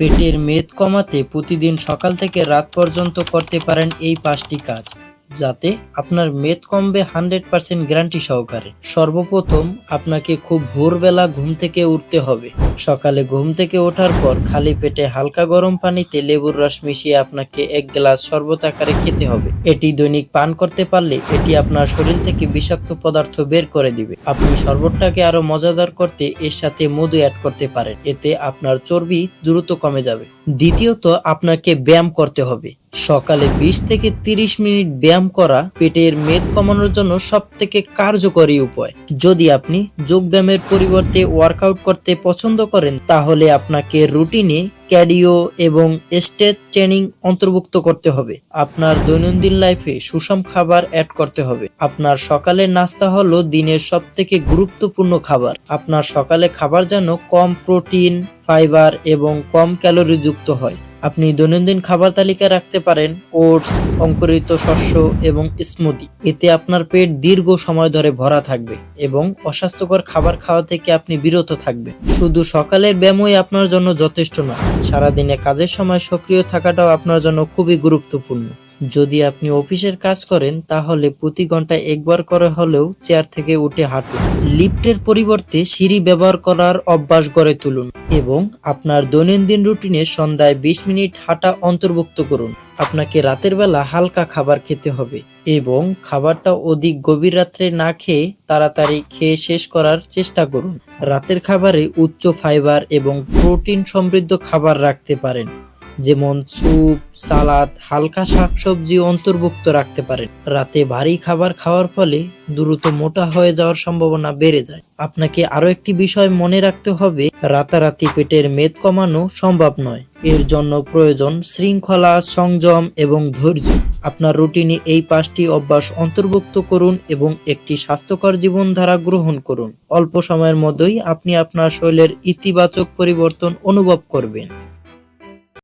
পেটের মেদ কমাতে প্রতিদিন সকাল থেকে রাত পর্যন্ত করতে পারেন এই পাঁচটি কাজ। যাতে আপনার মেদ কমবে হান্ড্রেড পার্সেন্ট গ্যারান্টি সহকারে। সর্বপ্রথম আপনাকে খুব ভোরবেলা ঘুম থেকে উঠতে হবে। সকালে ঘুম থেকে ওঠার পর খালি পেটে হালকা গরম পানিতে লেবুর রস মিশিয়ে আপনাকে এক গ্লাস শরবত আকারে খেতে হবে। এটি দৈনিক পান করতে পারলে এটি আপনার শরীর থেকে বিষাক্ত পদার্থ বের করে দিবে। আপনি শরবতটাকে আরও মজাদার করতে এর সাথে মধু অ্যাড করতে পারেন। এতে আপনার চর্বি দ্রুত কমে যাবে। দ্বিতীয়ত, আপনাকে ব্যায়াম করতে হবে। সকালে 20 থেকে 30 মিনিট ব্যায়াম করা পেটের মেদ কমানোর জন্য সব থেকে কার্যকরী উপায়। যদি আপনি যোগ ব্যায়ামের পরিবর্তে ওয়ার্কআউট করতে পছন্দ করেন, তাহলে আপনাকে রুটিনে ক্যাডিও এবং স্টেট ট্রেনিং অন্তর্ভুক্ত করতে হবে। আপনার দৈনন্দিন লাইফে সুষম খাবার অ্যাড করতে হবে। আপনার সকালের নাস্তা হলো দিনের সব থেকে গুরুত্বপূর্ণ খাবার। আপনার সকালে খাবার যেন কম প্রোটিন ফাইবার এবং কম ক্যালোরি যুক্ত হয়। আপনি দৈনন্দিন খাবার তালিকায় রাখতে পারেন, ওটস, অঙ্কুরিত শস্য এবং স্মুদি। এতে আপনার পেট দীর্ঘ সময় ধরে ভরা থাকবে এবং অস্বাস্থ্যকর খাবার খাওয়া থেকে আপনি বিরত থাকবেন। শুধু সকালের ব্যায়ামই আপনার জন্য যথেষ্ট নয়, সারাদিনে কাজের সময় সক্রিয় থাকাটাও আপনার জন্য খুবই গুরুত্বপূর্ণ। যদি আপনি অফিসের কাজ করেন, তাহলে প্রতি ঘন্টায় একবার করে হলেও চেয়ার থেকে উঠে হাঁটুন। লিফটের পরিবর্তে সিঁড়ি ব্যবহার করার অভ্যাস গড়ে তুলুন এবং আপনার দৈনন্দিন রুটিনে সন্ধ্যায় 20 মিনিট হাঁটা অন্তর্ভুক্ত করুন। আপনাকে রাতের বেলা হালকা খাবার খেতে হবে এবং খাবারটা অধিক গভীর রাত্রে না খেয়ে তাড়াতাড়ি খেয়ে শেষ করার চেষ্টা করুন। রাতের খাবারে উচ্চ ফাইবার এবং প্রোটিন সমৃদ্ধ খাবার রাখতে পারেন। যেমন স্যুপ, সালাদ, হালকা শাকসবজি অন্তর্ভুক্ত রাখতে পারেন। রাতে ভারী খাবার খাওয়ার ফলে দ্রুত মোটা হয়ে যাওয়ার সম্ভাবনা বেড়ে যায়। আপনাকে আরও একটি বিষয় মনে রাখতে হবে, রাতারাতি পেটের মেদ কমানো সম্ভব নয়। এর জন্য প্রয়োজন শৃঙ্খলা, সংযম এবং ধৈর্য। আপনার রুটিনে এই পাঁচটি অভ্যাস অন্তর্ভুক্ত করুন এবং একটি স্বাস্থ্যকর জীবনধারা গ্রহণ করুন। অল্প সময়ের মধ্যেই আপনি আপনার শরীরের ইতিবাচক পরিবর্তন অনুভব করবেন।